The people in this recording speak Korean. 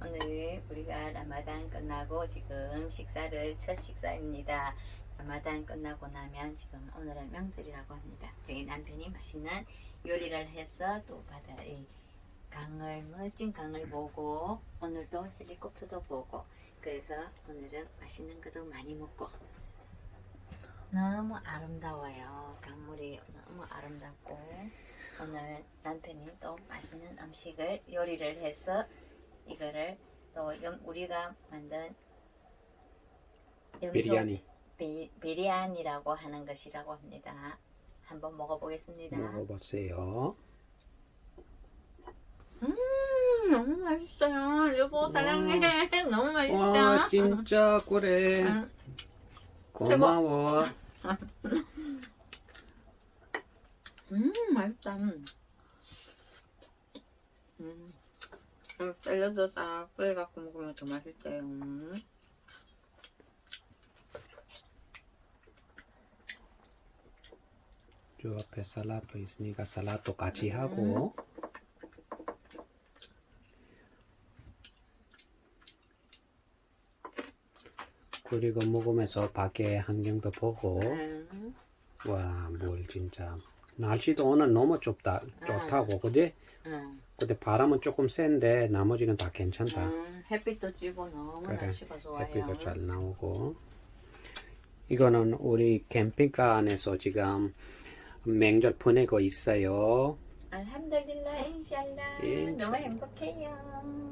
오늘 우리가 라마단 끝나고 지금 식사를 첫 식사입니다. 라마단 끝나고 나면 지금 오늘은 명절이라고 합니다. 저희 남편이 맛있는 요리를 해서 또 바다의 강을 멋진 강을 보고 오늘도 헬리콥터도 보고 그래서 오늘은 맛있는 것도 많이 먹고 너무 아름다워요. 강물이 너무 아름답고 오늘 남편이 또 맛있는 음식을 요리를 해서 이거를 또 염- 우리가 만든 비, 비리안이라고 하는 것이라고 합니다. 한번 먹어보겠습니다. 먹어보세요. 음, 너무 맛있어요. 여보 사랑해. 너무 맛있다. 와 진짜 그래. 음, 고마워. 음, 맛있다. 음, 음, 샐러드 싹 뿌려갖고 먹으면 더 맛있어요. 음. 저 앞에 살라도 있으니까 살라도 같이 하고. 그리고 먹으면서 밖에 환경도 보고 음, 와뭘 진짜 날씨도 오늘 너무 좁다 좋다고 그지? 음, 근데 바람은 조금 센데 나머지는 다 괜찮다 음, 햇빛도 찌고 너무 그래, 날씨가 좋아요. 햇빛도 잘 나오고 이거는 우리 캠핑카 안에서 지금 명절 보내고 있어요 알함들릴라 인샬라 인샬라. 너무 행복해요.